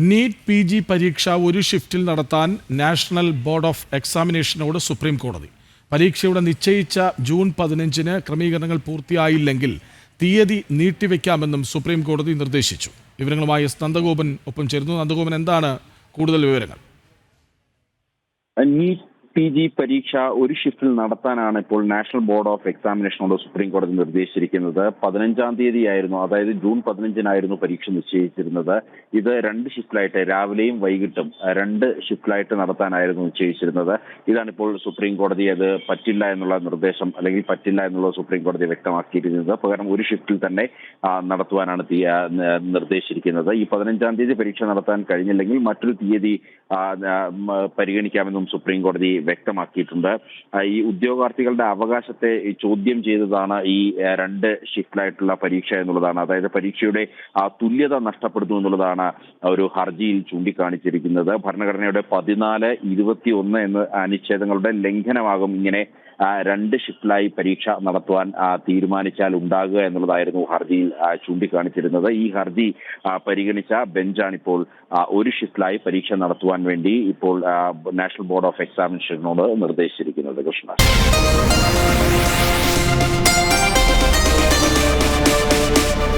NEET P G പരീക്ഷ ഒരു ഷിഫ്റ്റിൽ നടത്താൻ നാഷണൽ ബോർഡ് ഓഫ് എക്സാമിനേഷനോട് സുപ്രീം കോടതി. പരീക്ഷയുടെ നിശ്ചയിച്ച ജൂൺ പതിനഞ്ചിന് ക്രമീകരണങ്ങൾ പൂർത്തിയായില്ലെങ്കിൽ തീയതി നീട്ടിവെക്കാമെന്നും സുപ്രീം കോടതി നിർദ്ദേശിച്ചു. വിവരങ്ങളുമായി എസ് നന്ദഗോപൻ ഒപ്പം ചേരുന്നു. നന്ദഗോപൻ എന്താണ് കൂടുതൽ വിവരങ്ങൾ? നീറ്റ് പി ജി പരീക്ഷ ഒരു ഷിഫ്റ്റിൽ നടത്താനാണ് ഇപ്പോൾ നാഷണൽ ബോർഡ് ഓഫ് എക്സാമിനേഷനോട് സുപ്രീം കോടതി നിർദ്ദേശിച്ചിരിക്കുന്നത്. പതിനഞ്ചാം തീയതിയായിരുന്നു അതായത് ജൂൺ പതിനഞ്ചിനായിരുന്നു പരീക്ഷ നിശ്ചയിച്ചിരുന്നത്. ഇത് രണ്ട് ഷിഫ്റ്റിലായിട്ട് രാവിലെയും വൈകിട്ടും രണ്ട് ഷിഫ്റ്റിലായിട്ട് നടത്താനായിരുന്നു നിശ്ചയിച്ചിരുന്നത്. ഇതാണിപ്പോൾ സുപ്രീം കോടതി അത് പറ്റില്ല എന്നുള്ള നിർദ്ദേശം അല്ലെങ്കിൽ പറ്റില്ല എന്നുള്ള സുപ്രീം കോടതി വ്യക്തമാക്കിയിരിക്കുന്നത്. പകരം ഒരു ഷിഫ്റ്റിൽ തന്നെ നടത്തുവാനാണ് നിർദ്ദേശിച്ചിരിക്കുന്നത്. ഈ പതിനഞ്ചാം തീയതി പരീക്ഷ നടത്താൻ കഴിഞ്ഞില്ലെങ്കിൽ മറ്റൊരു തീയതി പരിഗണിക്കാമെന്നും സുപ്രീം കോടതി വ്യക്തമാക്കിയിട്ടുണ്ട്. ഈ ഉദ്യോഗാർത്ഥികളുടെ അവകാശത്തെ ചോദ്യം ചെയ്തതാണ് ഈ രണ്ട് ഷിഫ്റ്റിലായിട്ടുള്ള പരീക്ഷ എന്നുള്ളതാണ്. അതായത് പരീക്ഷയുടെ തുല്യത നഷ്ടപ്പെടുന്നു എന്നുള്ളതാണ് ഒരു ഹർജിയിൽ ചൂണ്ടിക്കാണിച്ചിരിക്കുന്നത്. ഭരണഘടനയുടെ പതിനാല് ഇരുപത്തി ഒന്ന് എന്ന അനുച്ഛേദങ്ങളുടെ ലംഘനമാകും ഇങ്ങനെ രണ്ട് ഷിഫ്റ്റിലായി പരീക്ഷ നടത്തുവാൻ തീരുമാനിച്ചാൽ ഉണ്ടാകുക എന്നുള്ളതായിരുന്നു ഹർജിയിൽ ചൂണ്ടിക്കാണിച്ചിരുന്നത്. ഈ ഹർജി പരിഗണിച്ച ബെഞ്ചാണിപ്പോൾ ഒരു ഷിഫ്റ്റിലായി പരീക്ഷ നടത്തുവാൻ വേണ്ടി ഇപ്പോൾ നാഷണൽ ബോർഡ് ഓഫ് എക്സാമിനേഷനോട് നിർദ്ദേശിച്ചിരിക്കുന്നത്. കൃഷ്ണ.